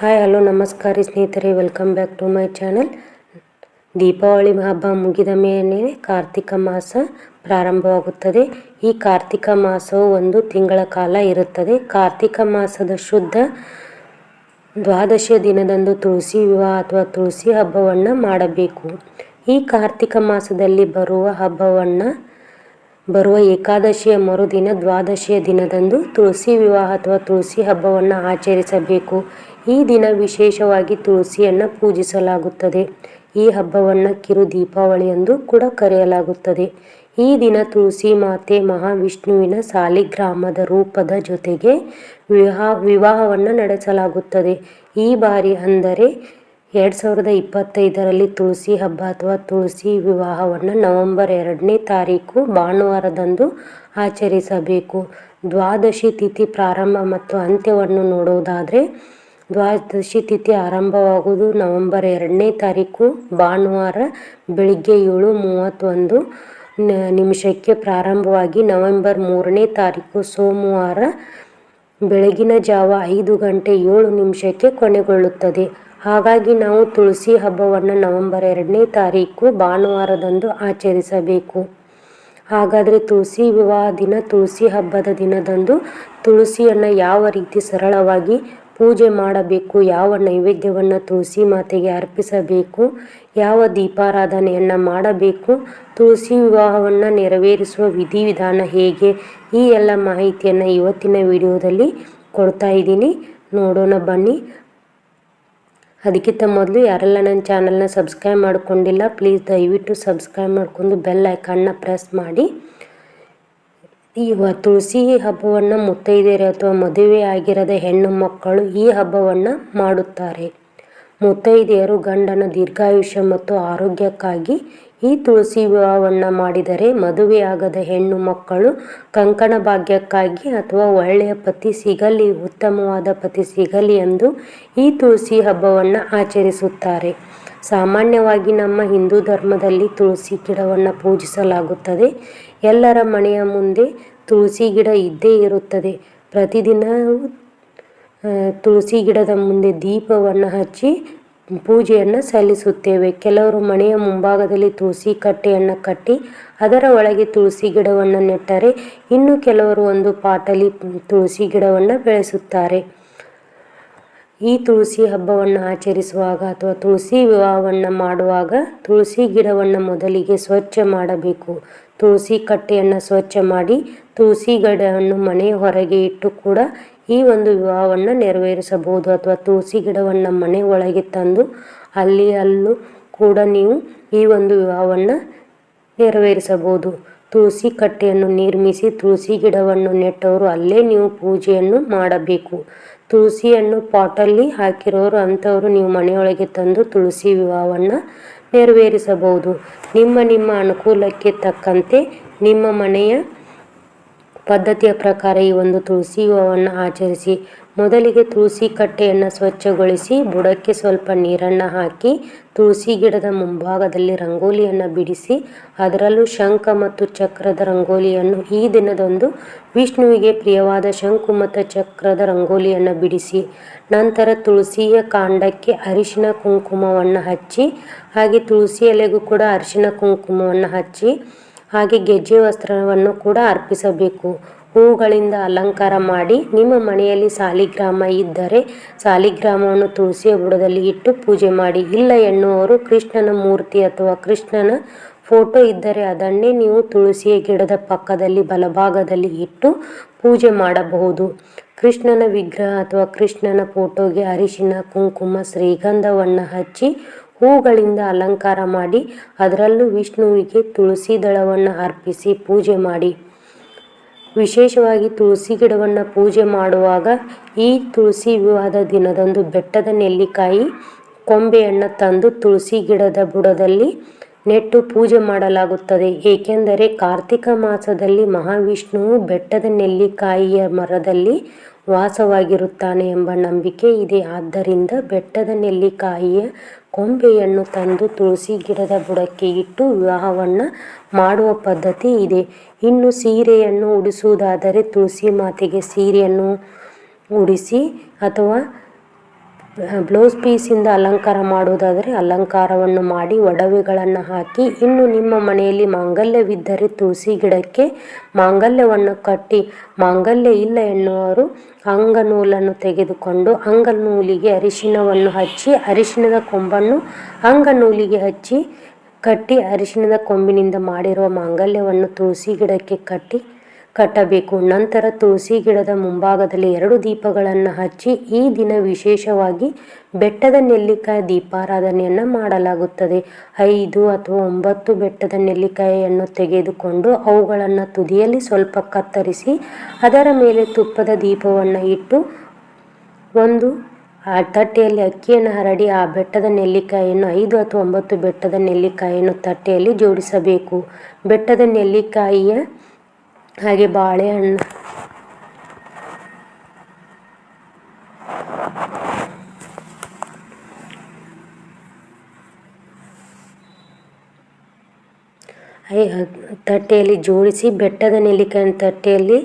Hi hello ನಮಸ್ಕಾರ ಸ್ನೇಹಿತರೆ. Welcome back to my channel Deepavali ಹಬ್ಬ ಮುಗಿದ ಮೇಲೆ ಕಾರ್ತಿಕ ಮಾಸ ಪ್ರಾರಂಭವಾಗುತ್ತದೆ. ಈ ಕಾರ್ತಿಕ ಮಾಸವು ಒಂದು ತಿಂಗಳ ಕಾಲ ಇರುತ್ತದೆ. ಕಾರ್ತಿಕ ಮಾಸದ ಶುದ್ಧ ದ್ವಾದಶಿಯ ದಿನದಂದು ತುಳಸಿ ವಿವಾಹ ಅಥವಾ ತುಳಸಿ ಹಬ್ಬವನ್ನು ಮಾಡಬೇಕು. ಈ ಕಾರ್ತಿಕ ಮಾಸದಲ್ಲಿ ಬರುವ ಹಬ್ಬವನ್ನು ಬರುವ ಏಕಾದಶಿಯ ಮರುದಿನ ದ್ವಾದಶಿಯ ದಿನದಂದು ತುಳಸಿ ವಿವಾಹ ಅಥವಾ ತುಳಸಿ ಹಬ್ಬವನ್ನು ಆಚರಿಸಬೇಕು. ಈ ದಿನ ವಿಶೇಷವಾಗಿ ತುಳಸಿಯನ್ನು ಪೂಜಿಸಲಾಗುತ್ತದೆ. ಈ ಹಬ್ಬವನ್ನು ಕಿರು ದೀಪಾವಳಿ ಎಂದು ಕೂಡ ಕರೆಯಲಾಗುತ್ತದೆ. ಈ ದಿನ ತುಳಸಿ ಮಾತೆ ಮಹಾವಿಷ್ಣುವಿನ ಸಾಲಿಗ್ರಾಮದ ರೂಪದ ಜೊತೆಗೆ ವಿವಾಹ, ವಿವಾಹವನ್ನು ನಡೆಸಲಾಗುತ್ತದೆ. ಈ ಬಾರಿ ಅಂದರೆ ಎರಡು ಸಾವಿರದ ಇಪ್ಪತ್ತೈದರಲ್ಲಿ ತುಳಸಿ ಹಬ್ಬ ಅಥವಾ ತುಳಸಿ ವಿವಾಹವನ್ನು ನವೆಂಬರ್ ಎರಡನೇ ತಾರೀಕು ಭಾನುವಾರದಂದು ಆಚರಿಸಬೇಕು. ದ್ವಾದಶಿ ತಿಥಿ ಪ್ರಾರಂಭ ಮತ್ತು ಅಂತ್ಯವನ್ನು ನೋಡುವುದಾದರೆ ದ್ವಾದಶಿ ತಿಥಿ ಆರಂಭವಾಗುವುದು ನವೆಂಬರ್ ಎರಡನೇ ತಾರೀಕು, ಭಾನುವಾರ ಬೆಳಿಗ್ಗೆ ಏಳು ಮೂವತ್ತೊಂದು ನಿಮಿಷಕ್ಕೆ ಪ್ರಾರಂಭವಾಗಿ ನವೆಂಬರ್ ಮೂರನೇ ತಾರೀಕು, ಸೋಮವಾರ ಬೆಳಗಿನ ಜಾವ ಐದು ಗಂಟೆ ಏಳು ನಿಮಿಷಕ್ಕೆ ಕೊನೆಗೊಳ್ಳುತ್ತದೆ. ಹಾಗಾಗಿ ನಾವು ತುಳಸಿ ಹಬ್ಬವನ್ನು ನವೆಂಬರ್ ಎರಡನೇ ತಾರೀಕು, ಭಾನುವಾರದಂದು ಆಚರಿಸಬೇಕು. ಹಾಗಾದರೆ ತುಳಸಿ ವಿವಾಹ ದಿನ, ತುಳಸಿ ಹಬ್ಬದ ದಿನದಂದು ತುಳಸಿಯನ್ನು ಯಾವ ರೀತಿ ಸರಳವಾಗಿ ಪೂಜೆ ಮಾಡಬೇಕು, ಯಾವ ನೈವೇದ್ಯವನ್ನು ತುಳಸಿ ಮಾತೆಗೆ ಅರ್ಪಿಸಬೇಕು, ಯಾವ ದೀಪಾರಾಧನೆಯನ್ನು ಮಾಡಬೇಕು, ತುಳಸಿ ವಿವಾಹವನ್ನು ನೆರವೇರಿಸುವ ವಿಧಿವಿಧಾನ ಹೇಗೆ, ಈ ಎಲ್ಲ ಮಾಹಿತಿಯನ್ನು ಇವತ್ತಿನ ವಿಡಿಯೋದಲ್ಲಿ ಕೊಡ್ತಾ ಇದ್ದೀನಿ. ನೋಡೋಣ, ಬನ್ನಿ. ಅದಕ್ಕಿಂತ ಮೊದಲು ಯಾರೆಲ್ಲ ನನ್ನ ಚಾನಲ್ನ ಸಬ್ಸ್ಕ್ರೈಬ್ ಮಾಡಿಕೊಂಡಿಲ್ಲ, ಪ್ಲೀಸ್ ದಯವಿಟ್ಟು ಸಬ್ಸ್ಕ್ರೈಬ್ ಮಾಡ್ಕೊಂಡು ಬೆಲ್ ಐಕನ್ನ ಪ್ರೆಸ್ ಮಾಡಿ. ಈ ತುಳಸಿ ಹಬ್ಬವನ್ನು ಮುತ್ತೈದೆಯರು ಅಥವಾ ಮದುವೆ ಆಗಿರದ ಹೆಣ್ಣು ಮಕ್ಕಳು ಈ ಹಬ್ಬವನ್ನು ಮಾಡುತ್ತಾರೆ. ಮುತ್ತೈದೆಯರು ಗಂಡನ ದೀರ್ಘಾಯುಷ್ಯ ಮತ್ತು ಆರೋಗ್ಯಕ್ಕಾಗಿ ಈ ತುಳಸಿ ವಿವಾಹವನ್ನು ಮಾಡಿದರೆ ಮದುವೆಯಾಗದ ಹೆಣ್ಣು ಮಕ್ಕಳು ಕಂಕಣ ಭಾಗ್ಯಕ್ಕಾಗಿ ಅಥವಾ ಒಳ್ಳೆಯ ಪತಿ ಸಿಗಲಿ, ಉತ್ತಮವಾದ ಪತಿ ಸಿಗಲಿ ಎಂದು ಈ ತುಳಸಿ ಹಬ್ಬವನ್ನು ಆಚರಿಸುತ್ತಾರೆ. ಸಾಮಾನ್ಯವಾಗಿ ನಮ್ಮ ಹಿಂದೂ ಧರ್ಮದಲ್ಲಿ ತುಳಸಿ ಗಿಡವನ್ನು ಪೂಜಿಸಲಾಗುತ್ತದೆ. ಎಲ್ಲರ ಮನೆಯ ಮುಂದೆ ತುಳಸಿ ಗಿಡ ಇದ್ದೇ ಇರುತ್ತದೆ. ಪ್ರತಿದಿನವೂ ತುಳಸಿ ಗಿಡದ ಮುಂದೆ ದೀಪವನ್ನು ಹಚ್ಚಿ ಪೂಜೆಯನ್ನು ಸಲ್ಲಿಸುತ್ತೇವೆ. ಕೆಲವರು ಮನೆಯ ಮುಂಭಾಗದಲ್ಲಿ ತುಳಸಿ ಕಟ್ಟೆಯನ್ನು ಕಟ್ಟಿ ಅದರ ಒಳಗೆ ತುಳಸಿ ಗಿಡವನ್ನು ನೆಟ್ಟರೆ ಇನ್ನು ಕೆಲವರು ಒಂದು ಪಾಟಲಿ ತುಳಸಿ ಗಿಡವನ್ನು ಬೆಳೆಸುತ್ತಾರೆ. ಈ ತುಳಸಿ ಹಬ್ಬವನ್ನು ಆಚರಿಸುವಾಗ ಅಥವಾ ತುಳಸಿ ವಿವಾಹವನ್ನು ಮಾಡುವಾಗ ತುಳಸಿ ಗಿಡವನ್ನು ಮೊದಲಿಗೆ ಸ್ವಚ್ಛ ಮಾಡಬೇಕು. ತುಳಸಿ ಕಟ್ಟೆಯನ್ನು ಸ್ವಚ್ಛ ಮಾಡಿ ತುಳಸಿ ಗಿಡವನ್ನು ಮನೆಯ ಹೊರಗೆ ಇಟ್ಟು ಕೂಡ ಈ ಒಂದು ವಿವಾಹವನ್ನು ನೆರವೇರಿಸಬಹುದು ಅಥವಾ ತುಳಸಿ ಗಿಡವನ್ನು ಮನೆ ಒಳಗೆ ತಂದು ಅಲ್ಲಿ ಅಲ್ಲೂ ಕೂಡ ನೀವು ಈ ಒಂದು ವಿವಾಹವನ್ನು ನೆರವೇರಿಸಬಹುದು. ತುಳಸಿ ಕಟ್ಟೆಯನ್ನು ನಿರ್ಮಿಸಿ ತುಳಸಿ ಗಿಡವನ್ನು ನೆಟ್ಟವರು ಅಲ್ಲೇ ನೀವು ಪೂಜೆಯನ್ನು ಮಾಡಬೇಕು. ತುಳಸಿಯನ್ನು ಪಾಟಲ್ಲಿ ಹಾಕಿರೋರು ಅಂಥವರು ನೀವು ಮನೆಯೊಳಗೆ ತಂದು ತುಳಸಿ ವಿವಾಹವನ್ನು ನೆರವೇರಿಸಬಹುದು. ನಿಮ್ಮ ನಿಮ್ಮ ಅನುಕೂಲಕ್ಕೆ ತಕ್ಕಂತೆ ನಿಮ್ಮ ಮನೆಯ ಪದ್ಧತಿಯ ಪ್ರಕಾರ ಈ ಒಂದು ತುಳಸಿ ವಿವಾಹವನ್ನು ಆಚರಿಸಿ, ಮೊದಲಿಗೆ ತುಳಸಿ ಕಟ್ಟೆಯನ್ನು ಸ್ವಚ್ಛಗೊಳಿಸಿ, ಬುಡಕ್ಕೆ ಸ್ವಲ್ಪ ನೀರನ್ನು ಹಾಕಿ, ತುಳಸಿ ಗಿಡದ ಮುಂಭಾಗದಲ್ಲಿ ರಂಗೋಲಿಯನ್ನು ಬಿಡಿಸಿ, ಅದರಲ್ಲೂ ಶಂಖ ಮತ್ತು ಚಕ್ರದ ರಂಗೋಲಿಯನ್ನು ಈ ದಿನದಂದು ವಿಷ್ಣುವಿಗೆ ಪ್ರಿಯವಾದ ಶಂಕು ಮತ್ತು ಚಕ್ರದ ರಂಗೋಲಿಯನ್ನು ಬಿಡಿಸಿ, ನಂತರ ತುಳಸಿಯ ಕಾಂಡಕ್ಕೆ ಅರಿಶಿನ ಕುಂಕುಮವನ್ನು ಹಚ್ಚಿ, ಹಾಗೆ ತುಳಸಿ ಎಲೆಗೂ ಕೂಡ ಅರಿಶಿನ ಕುಂಕುಮವನ್ನು ಹಚ್ಚಿ ಹಾಗೆ ಗೆಜ್ಜೆ ವಸ್ತ್ರವನ್ನು ಕೂಡ ಅರ್ಪಿಸಬೇಕು. ಹೂಗಳಿಂದ ಅಲಂಕಾರ ಮಾಡಿ ನಿಮ್ಮ ಮನೆಯಲ್ಲಿ ಸಾಲಿಗ್ರಾಮ ಇದ್ದರೆ ಸಾಲಿಗ್ರಾಮವನ್ನು ತುಳಸಿಯ ಬುಡದಲ್ಲಿ ಇಟ್ಟು ಪೂಜೆ ಮಾಡಿ. ಇಲ್ಲ ಎನ್ನುವರು ಕೃಷ್ಣನ ಮೂರ್ತಿ ಅಥವಾ ಕೃಷ್ಣನ ಫೋಟೋ ಇದ್ದರೆ ಅದನ್ನೇ ನೀವು ತುಳಸಿಯ ಗಿಡದ ಪಕ್ಕದಲ್ಲಿ ಬಲಭಾಗದಲ್ಲಿ ಇಟ್ಟು ಪೂಜೆ ಮಾಡಬಹುದು. ಕೃಷ್ಣನ ವಿಗ್ರಹ ಅಥವಾ ಕೃಷ್ಣನ ಫೋಟೋಗೆ ಅರಿಶಿನ, ಕುಂಕುಮ, ಶ್ರೀಗಂಧವನ್ನು ಹಚ್ಚಿ ಹೂಗಳಿಂದ ಅಲಂಕಾರ ಮಾಡಿ, ಅದರಲ್ಲೂ ವಿಷ್ಣುವಿಗೆ ತುಳಸಿ ದಳವನ್ನು ಅರ್ಪಿಸಿ ಪೂಜೆ ಮಾಡಿ. ವಿಶೇಷವಾಗಿ ತುಳಸಿ ಗಿಡವನ್ನು ಪೂಜೆ ಮಾಡುವಾಗ ಈ ತುಳಸಿ ವಿವಾದ ದಿನದಂದು ಬೆಟ್ಟದ ನೆಲ್ಲಿಕಾಯಿ ಕೊಂಬೆಯನ್ನು ತಂದು ತುಳಸಿ ಗಿಡದ ಬುಡದಲ್ಲಿ ನೆಟ್ಟು ಪೂಜೆ ಮಾಡಲಾಗುತ್ತದೆ. ಏಕೆಂದರೆ ಕಾರ್ತಿಕ ಮಾಸದಲ್ಲಿ ಮಹಾವಿಷ್ಣುವು ಬೆಟ್ಟದ ನೆಲ್ಲಿಕಾಯಿಯ ಮರದಲ್ಲಿ ವಾಸವಾಗಿರುತ್ತಾನೆ ಎಂಬ ನಂಬಿಕೆ ಇದೆ. ಆದ್ದರಿಂದ ಬೆಟ್ಟದ ನೆಲ್ಲಿಕಾಯಿಯ ಕೊಂಬೆಯನ್ನು ತಂದು ತುಳಸಿ ಗಿಡದ ಬುಡಕ್ಕೆ ಇಟ್ಟು ವಿವಾಹವನ್ನು ಮಾಡುವ ಪದ್ಧತಿ ಇದೆ. ಇನ್ನು ಸೀರೆಯನ್ನು ಉಡಿಸುವುದಾದರೆ ತುಳಸಿ ಮಾತೆಗೆ ಸೀರೆಯನ್ನು ಉಡಿಸಿ ಅಥವಾ ಬ್ಲೌಸ್ ಪೀಸಿಂದ ಅಲಂಕಾರ ಮಾಡುವುದಾದರೆ ಅಲಂಕಾರವನ್ನು ಮಾಡಿ ಒಡವೆಗಳನ್ನು ಹಾಕಿ, ಇನ್ನು ನಿಮ್ಮ ಮನೆಯಲ್ಲಿ ಮಾಂಗಲ್ಯವಿದ್ದರೆ ತುಳಸಿ ಗಿಡಕ್ಕೆ ಮಾಂಗಲ್ಯವನ್ನು ಕಟ್ಟಿ, ಮಾಂಗಲ್ಯ ಇಲ್ಲ ಎನ್ನುವರು ಅಂಗನೂಲನ್ನು ತೆಗೆದುಕೊಂಡು ಅಂಗನೂಲಿಗೆ ಅರಿಶಿಣವನ್ನು ಹಚ್ಚಿ, ಅರಿಶಿಣದ ಕೊಂಬನ್ನು ಅಂಗನೂಲಿಗೆ ಹಚ್ಚಿ, ಕಟ್ಟಿ ಅರಿಶಿಣದ ಕೊಂಬಿನಿಂದ ಮಾಡಿರುವ ಮಾಂಗಲ್ಯವನ್ನು ತುಳಸಿ ಗಿಡಕ್ಕೆ ಕಟ್ಟಿ ಕಟ್ಟಬೇಕು. ನಂತರ ತುಳಸಿ ಗಿಡದ ಮುಂಭಾಗದಲ್ಲಿ ಎರಡು ದೀಪಗಳನ್ನು ಹಚ್ಚಿ ಈ ದಿನ ವಿಶೇಷವಾಗಿ ಬೆಟ್ಟದ ನೆಲ್ಲಿಕಾಯಿ ದೀಪಾರಾಧನೆಯನ್ನು ಮಾಡಲಾಗುತ್ತದೆ. ಐದು ಅಥವಾ ಒಂಬತ್ತು ಬೆಟ್ಟದ ನೆಲ್ಲಿಕಾಯಿಯನ್ನು ತೆಗೆದುಕೊಂಡು ಅವುಗಳನ್ನು ತುದಿಯಲ್ಲಿ ಸ್ವಲ್ಪ ಕತ್ತರಿಸಿ ಅದರ ಮೇಲೆ ತುಪ್ಪದ ದೀಪವನ್ನು ಇಟ್ಟು ಒಂದು ಆ ತಟ್ಟೆಯಲ್ಲಿ ಅಕ್ಕಿಯನ್ನು ಹರಡಿ ಆ ಬೆಟ್ಟದ ನೆಲ್ಲಿಕಾಯಿಯನ್ನು ಐದು ಅಥವಾ ಒಂಬತ್ತು ಬೆಟ್ಟದ ನೆಲ್ಲಿಕಾಯಿಯನ್ನು ತಟ್ಟೆಯಲ್ಲಿ ಜೋಡಿಸಬೇಕು. ಬೆಟ್ಟದ ನೆಲ್ಲಿಕಾಯಿಯ ಹಾಗೆ ಬಾಳೆಹಣ್ಣು. ತಟ್ಟೆಯಲ್ಲಿ ಜೋಡಿಸಿ ಬೆಟ್ಟದ ನೆಲ್ಲಿಕಾಯಿ ತಟ್ಟೆಯಲ್ಲಿ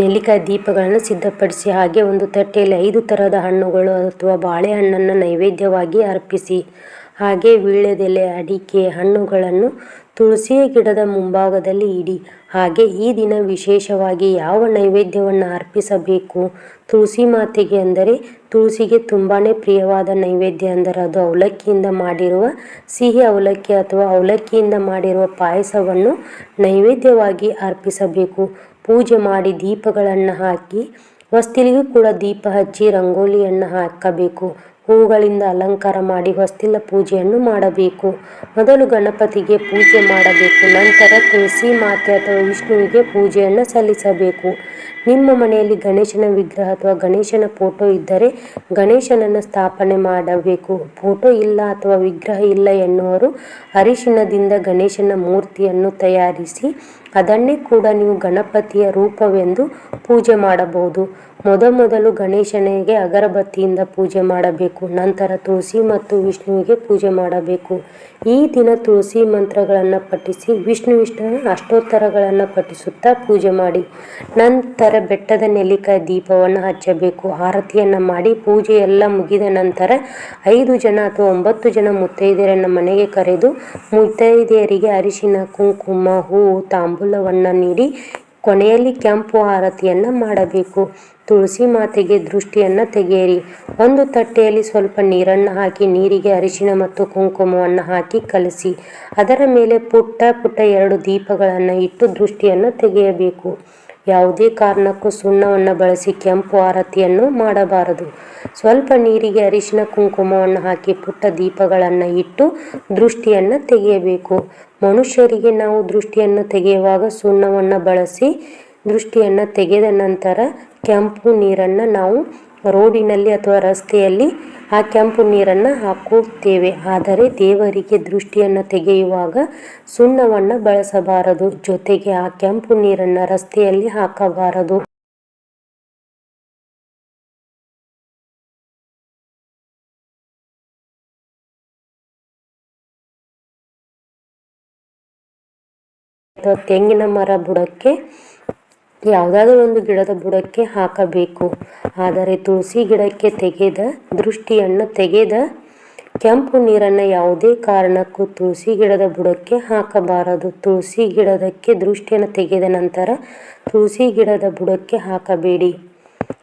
ನೆಲ್ಲಿಕಾಯಿ ದೀಪಗಳನ್ನು ಸಿದ್ಧಪಡಿಸಿ, ಹಾಗೆ ಒಂದು ತಟ್ಟೆಯಲ್ಲಿ ಐದು ಥರದ ಹಣ್ಣುಗಳು ಅಥವಾ ಬಾಳೆಹಣ್ಣನ್ನು ನೈವೇದ್ಯವಾಗಿ ಅರ್ಪಿಸಿ, ಹಾಗೆ ವೀಳ್ಯದೆಲೆ, ಅಡಿಕೆ ಹಣ್ಣುಗಳನ್ನು ತುಳಸಿ ಗಿಡದ ಮುಂಭಾಗದಲ್ಲಿ ಇಡಿ. ಹಾಗೆ ಈ ದಿನ ವಿಶೇಷವಾಗಿ ಯಾವ ನೈವೇದ್ಯವನ್ನು ಅರ್ಪಿಸಬೇಕು? ತುಳಸಿ ಮಾತೆಗೆ ಅಂದರೆ ತುಳಸಿಗೆ ತುಂಬಾ ಪ್ರಿಯವಾದ ನೈವೇದ್ಯ ಅಂದರೆ ಅದು ಅವಲಕ್ಕಿಯಿಂದ ಮಾಡಿರುವ ಸಿಹಿ ಅವಲಕ್ಕಿ ಅಥವಾ ಅವಲಕ್ಕಿಯಿಂದ ಮಾಡಿರುವ ಪಾಯಸವನ್ನು ನೈವೇದ್ಯವಾಗಿ ಅರ್ಪಿಸಬೇಕು. ಪೂಜೆ ಮಾಡಿ ದೀಪಗಳನ್ನು ಹಾಕಿ ಹೊಸ್ತಿಲಿಗೂ ಕೂಡ ದೀಪ ಹಚ್ಚಿ, ರಂಗೋಲಿಯನ್ನು ಹಾಕಬೇಕು. ಹೂಗಳಿಂದ ಅಲಂಕಾರ ಮಾಡಿ ಹೊಸ್ತಿಲ ಪೂಜೆಯನ್ನು ಮಾಡಬೇಕು. ಮೊದಲು ಗಣಪತಿಗೆ ಪೂಜೆ ಮಾಡಬೇಕು, ನಂತರ ತುಳಸಿ ಮಾತೆ ಅಥವಾ ವಿಷ್ಣುವಿಗೆ ಪೂಜೆಯನ್ನು ಸಲ್ಲಿಸಬೇಕು. ನಿಮ್ಮ ಮನೆಯಲ್ಲಿ ಗಣೇಶನ ವಿಗ್ರಹ ಅಥವಾ ಗಣೇಶನ ಫೋಟೋ ಇದ್ದರೆ ಗಣೇಶನನ್ನು ಸ್ಥಾಪನೆ ಮಾಡಬೇಕು. ಫೋಟೋ ಇಲ್ಲ ಅಥವಾ ವಿಗ್ರಹ ಇಲ್ಲ ಎನ್ನುವರು ಅರಿಶಿಣದಿಂದ ಗಣೇಶನ ಮೂರ್ತಿಯನ್ನು ತಯಾರಿಸಿ ಅದನ್ನೇ ಕೂಡ ನೀವು ಗಣಪತಿಯ ರೂಪವೆಂದು ಪೂಜೆ ಮಾಡಬಹುದು. ಮೊದಮೊದಲು ಗಣೇಶನಿಗೆ ಅಗರಬತ್ತಿಯಿಂದ ಪೂಜೆ ಮಾಡಬೇಕು. ನಂತರ ತುಳಸಿ ಮತ್ತು ವಿಷ್ಣುವಿಗೆ ಪೂಜೆ ಮಾಡಬೇಕು. ಈ ದಿನ ತುಳಸಿ ಮಂತ್ರಗಳನ್ನು ಪಠಿಸಿ, ವಿಷ್ಣು ವಿಷ್ಣುವಿನ ಅಷ್ಟೋತ್ತರಗಳನ್ನು ಪಠಿಸುತ್ತಾ ಪೂಜೆ ಮಾಡಿ. ನಂತರ ಬೆಟ್ಟದ ನೆಲ್ಲಿಕಾಯಿ ದೀಪವನ್ನು ಹಚ್ಚಬೇಕು. ಆರತಿಯನ್ನು ಮಾಡಿ ಪೂಜೆ ಎಲ್ಲ ಮುಗಿದ ನಂತರ ಐದು ಜನ ಅಥವಾ ಒಂಬತ್ತು ಜನ ಮುತ್ತೈದೆಯರನ್ನು ಮನೆಗೆ ಕರೆದು ಮುತ್ತೈದೆಯರಿಗೆ ಅರಿಶಿನ, ಕುಂಕುಮ, ಹೂವು, ತಾಂಬೂಲವನ್ನು ನೀಡಿ ಕೊನೆಯಲ್ಲಿ ಕೆಂಪು ಆರತಿಯನ್ನು ಮಾಡಬೇಕು. ತುಳಸಿ ಮಾತೆಗೆ ದೃಷ್ಟಿಯನ್ನು ತೆಗೆಯಿರಿ. ಒಂದು ತಟ್ಟೆಯಲ್ಲಿ ಸ್ವಲ್ಪ ನೀರನ್ನು ಹಾಕಿ ನೀರಿಗೆ ಅರಿಶಿಣ ಮತ್ತು ಕುಂಕುಮವನ್ನು ಹಾಕಿ ಕಲಸಿ. ಅದರ ಮೇಲೆ ಪುಟ್ಟ ಪುಟ್ಟ ಎರಡು ದೀಪಗಳನ್ನು ಇಟ್ಟು ದೃಷ್ಟಿಯನ್ನು ತೆಗೆಯಬೇಕು. ಯಾವುದೇ ಕಾರಣಕ್ಕೂ ಸುಣ್ಣವನ್ನು ಬಳಸಿ ಕೆಂಪು ಆರತಿಯನ್ನು ಮಾಡಬಾರದು. ಸ್ವಲ್ಪ ನೀರಿಗೆ ಅರಿಶಿನ ಕುಂಕುಮವನ್ನು ಹಾಕಿ ಪುಟ್ಟ ದೀಪಗಳನ್ನು ಇಟ್ಟು ದೃಷ್ಟಿಯನ್ನು ತೆಗೆಯಬೇಕು. ಮನುಷ್ಯರಿಗೆ ನಾವು ದೃಷ್ಟಿಯನ್ನು ತೆಗೆಯುವಾಗ ಸುಣ್ಣವನ್ನು ಬಳಸಿ ದೃಷ್ಟಿಯನ್ನು ತೆಗೆದ ನಂತರ ಕೆಂಪು ನೀರನ್ನು ನಾವು ರೋಡಿನಲ್ಲಿ ಅಥವಾ ರಸ್ತೆಯಲ್ಲಿ ಆ ಕೆಂಪು ನೀರನ್ನು ಹಾಕುತ್ತೇವೆ. ಆದರೆ ದೇವರಿಗೆ ದೃಷ್ಟಿಯನ್ನು ತೆಗೆಯುವಾಗ ಸುಣ್ಣವನ್ನು ಬಳಸಬಾರದು. ಜೊತೆಗೆ ಆ ಕೆಂಪು ನೀರನ್ನು ರಸ್ತೆಯಲ್ಲಿ ಹಾಕಬಾರದು. ತೆಂಗಿನ ಮರ ಬುಡಕ್ಕೆ ಯಾವುದಾದ್ರೂ ಒಂದು ಗಿಡದ ಬುಡಕ್ಕೆ ಹಾಕಬೇಕು. ಆದರೆ ತುಳಸಿ ಗಿಡಕ್ಕೆ ತೆಗೆದ ದೃಷ್ಟಿಯನ್ನು ತೆಗೆದ ಕೆಂಪು ನೀರನ್ನು ಯಾವುದೇ ಕಾರಣಕ್ಕೂ ತುಳಸಿ ಗಿಡದ ಬುಡಕ್ಕೆ ಹಾಕಬಾರದು. ತುಳಸಿ ಗಿಡದಕ್ಕೆ ದೃಷ್ಟಿಯನ್ನು ತೆಗೆದ ನಂತರ ತುಳಸಿ ಗಿಡದ ಬುಡಕ್ಕೆ ಹಾಕಬೇಡಿ.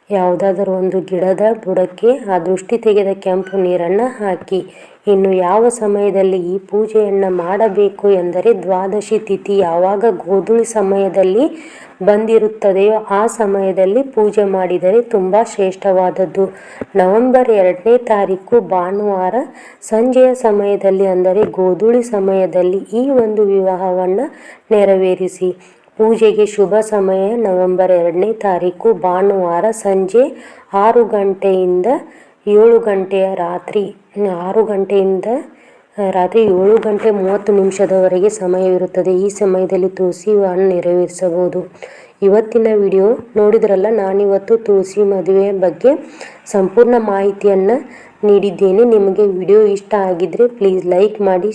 ಯಾವುದಾದರೂ ಒಂದು ಗಿಡದ ಬುಡಕ್ಕೆ ಆ ದೃಷ್ಟಿ ತೆಗೆದ ಕೆಂಪು ನೀರನ್ನು ಹಾಕಿ. ಇನ್ನು ಯಾವ ಸಮಯದಲ್ಲಿ ಈ ಪೂಜೆಯನ್ನು ಮಾಡಬೇಕು ಎಂದರೆ ದ್ವಾದಶಿ ತಿಥಿ ಯಾವಾಗ ಗೋಧುಳಿ ಸಮಯದಲ್ಲಿ ಬಂದಿರುತ್ತದೆಯೋ ಆ ಸಮಯದಲ್ಲಿ ಪೂಜೆ ಮಾಡಿದರೆ ತುಂಬ ಶ್ರೇಷ್ಠವಾದದ್ದು. ನವೆಂಬರ್ ಎರಡನೇ ತಾರೀಕು ಭಾನುವಾರ ಸಂಜೆಯ ಸಮಯದಲ್ಲಿ ಅಂದರೆ ಗೋಧುಳಿ ಸಮಯದಲ್ಲಿ ಈ ಒಂದು ವಿವಾಹವನ್ನು ನೆರವೇರಿಸಿ. ಪೂಜೆಗೆ ಶುಭ ಸಮಯ, ನವೆಂಬರ್ ಎರಡನೇ ತಾರೀಕು, ಭಾನುವಾರ ಸಂಜೆ ಆರು ಗಂಟೆಯಿಂದ ಏಳು ಗಂಟೆಯ ರಾತ್ರಿ, ಆರು ಗಂಟೆಯಿಂದ ರಾತ್ರಿ ಏಳು ಗಂಟೆ ಮೂವತ್ತು ನಿಮಿಷದವರೆಗೆ ಸಮಯವಿರುತ್ತದೆ. ಈ ಸಮಯದಲ್ಲಿ ತುಳಸಿ ವಿವಾಹ ನೆರವೇರಿಸಬಹುದು. ಇವತ್ತಿನ ವಿಡಿಯೋ ನೋಡಿದ್ರಲ್ಲ, ನಾನಿವತ್ತು ತುಳಸಿ ಮದುವೆಯ ಬಗ್ಗೆ ಸಂಪೂರ್ಣ ಮಾಹಿತಿಯನ್ನು ನೀಡಿದ್ದೇನೆ. ನಿಮಗೆ ವಿಡಿಯೋ ಇಷ್ಟ ಆಗಿದ್ದರೆ ಪ್ಲೀಸ್ ಲೈಕ್ ಮಾಡಿ